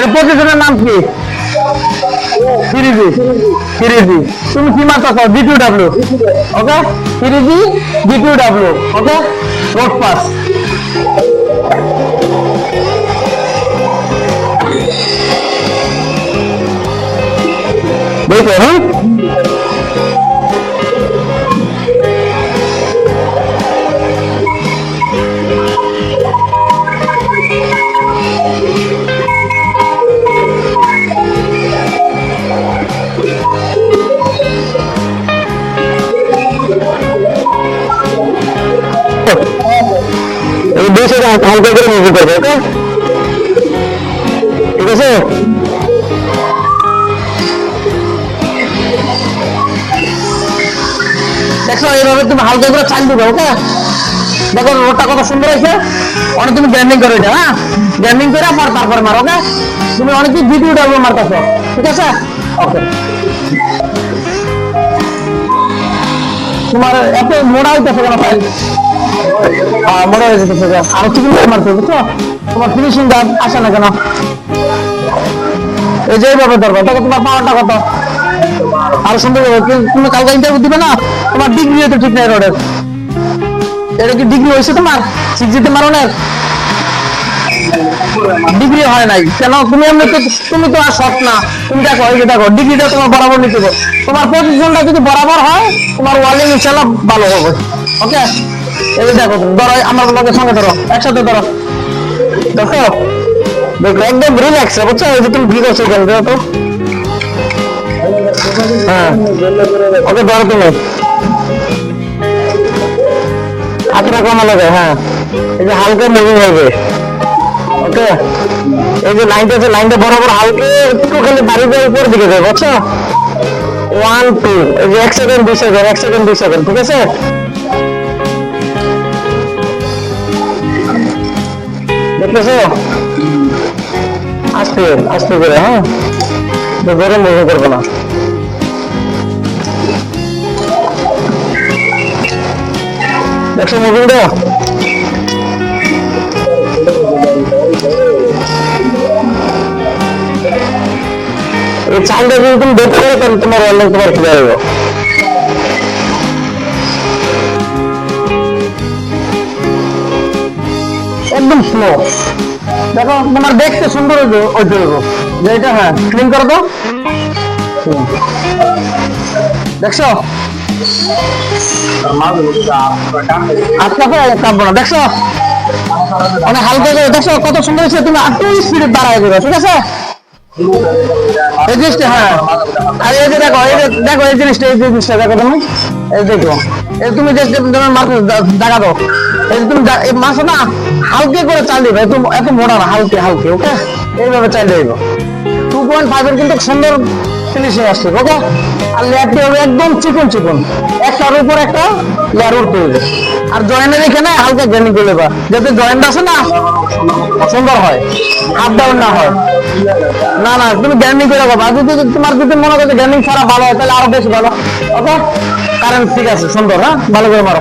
এর প্রতিষ্ঠানের নাম কি? ফিরিজি। ফিরিজি। তুমি কি মারতেছ D two W. Okay? ফিরিজি, D to W. Okay? Road pass. দেখো হ্যাঁ? এই দুই হালকা করে মুভি করবে, ওকে? ঠিক আছে? দেখো, এইভাবে তুমি হালকা করে চাল দিবে, ওকে? দেখো রোডটা কত সুন্দর হয়েছে। অনেক তুমি গ্র্যান্ডিং করে এটা হ্যাঁ? গ্র্যান্ডিং করে পর তারপরে মারো, ওকে? তুমি অনেক ভিডিও ডাবল মারতেছো, ঠিক আছে? ওকে। তোমার এত মোড়া হইতেছে কেন ফাইল মোড়া হয়ে যেতেছে। আরও চিকেন করে মারতে হবে, তোমার ফিনিশিং আসে না কেন? এই যে এইভাবে ধরবো দেখো তোমার পাওয়ারটা কত। আরও সুন্দর তুমি কালকে ইন্টারভিউ দিবে না? তোমার ডিগ্রি তো ঠিক নাই রোডের। এটা কি ডিগ্রি হয়েছে তোমার? সিক্স জিতে মারো না? ডিগ্রি হয় নাই। কেন? তুমি এমনি তো তুমি তো আর শখ না। তুমি দেখো এই যে দেখো ডিগ্রিটা তোমার বরাবর নিতে তোমার পজিশনটা যদি বরাবর হয় তোমার ওয়ালিং ইনশাল্লাহ ভালো হবে। ওকে এই দেখো, ধরো, আমার লোকের সঙ্গে ধরো, একসাথে ধরো। দেখো দেখো, একদম রিল্যাক্স বুঝছ? এই যে তুমি কি তো। হ্যাঁ ওকে ধরো তুমি। লাগে হ্যাঁ। এই যে হালকা মুভিং হবে। ওকে? এই যে লাইনটা আছে লাইনটা বরাবর হালকা, একটু খালি বাড়ি দিয়ে উপর দিকে যাবে বুঝছ? ওয়ান টু এই যে এক সেকেন্ড দুই সেকেন্ড এক সেকেন্ড দুই সেকেন্ড ঠিক আছে? দেখতেছো আস্তে আস্তে করে হ্যাঁ গরম মুভি করব না দেখছ মুভিংটা এই চালটা যদি তুমি দেখতে পারো তাহলে তোমার অনেক তোমার খেতে হবে একদম স্লো দেখো, তোমার দেখতে সুন্দর ওই যে এটা হ্যাঁ ক্লিন করো হুম। দেখছ? আপনাকে কাঁপবো না। দেখছ? অনেক হালকা করে কত সুন্দর তুমি ঠিক আছে? এই জিনিসটা হ্যাঁ। দেখো, এই দেখো, এই জিনিসটা এই জিনিসটা, দেখো তুমি। এই দেখো। এই তুমি যে তোমার মাছ দেখা দাও। এই তুমি মাছ না হালকে করে চাল দিবে, এত এত মোটা না, হালকে হালকে, ওকে? এইভাবে চাল দিব। টু পয়েন্ট ফাইভের কিন্তু সুন্দর ফিনিশিং আসছে ওকে আর লেয়ারটি হবে একদম চিকন চিকন। একটার উপর একটা লেয়ার উঠতে হবে আর জয়েন্টের এখানে হালকা গ্রেনিং করে দেবা যাতে জয়েন্ট আছে না সুন্দর হয় আপ ডাউন না হয়। না না, তুমি গ্যান্ডিং করে আর যদি তোমার যদি মনে করো গ্যান্ডিং ছাড়া ভালো হয়, তাহলে আরও বেশি ভালো। ওকে কারেন্ট ঠিক আছে, সুন্দর হ্যাঁ? ভালো করে মারো।